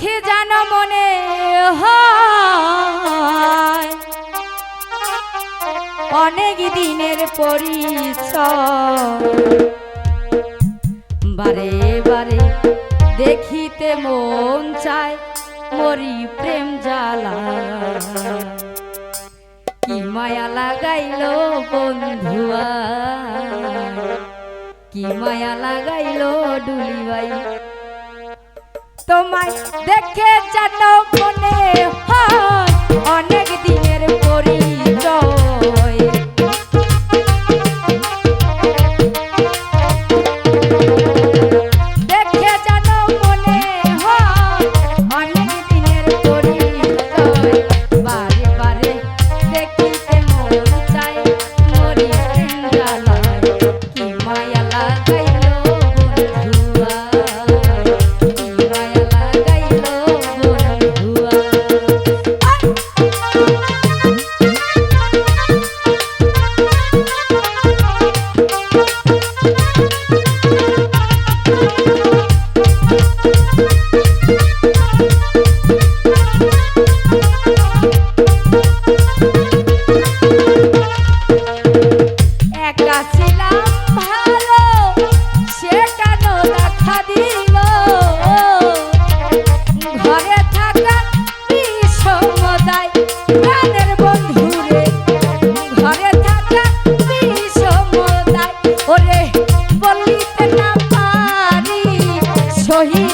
দুঃখে যেন মনে অনেক দিনের পরিচয়। বারে বারে দেখিতে মন চায়, মরি প্রেম জ্বালা। কি মায়া লাগাইল বন্ধুয়া। কি মায়া লাগাইল ডুলিবাই। তোমায় দেখে যেন মনে হয় অনেক দিনের পরিচয়।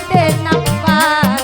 হাতের নাম্বার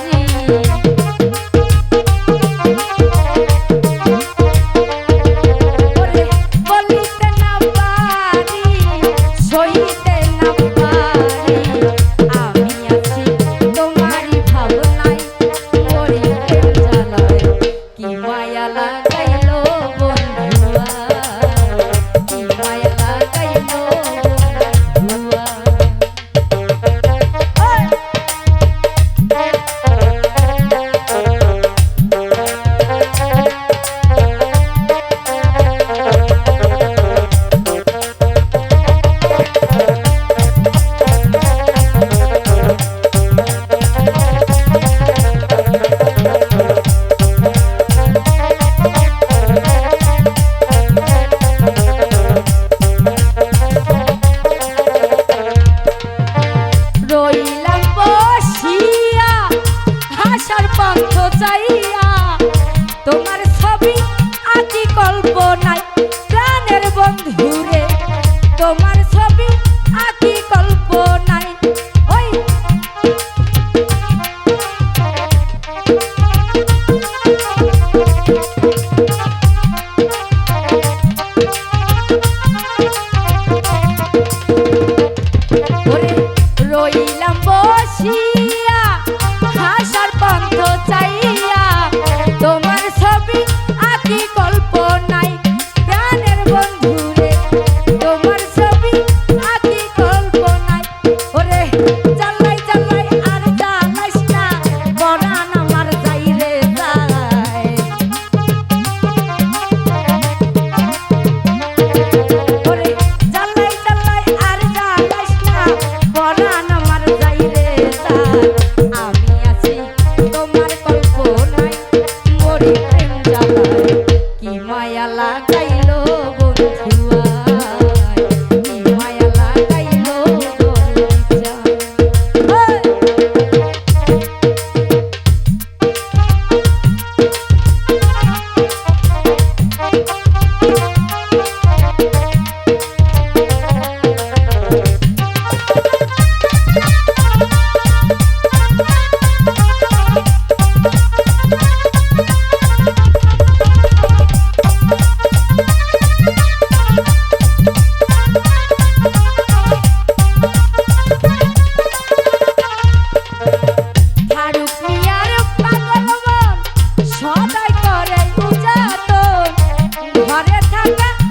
Yeah.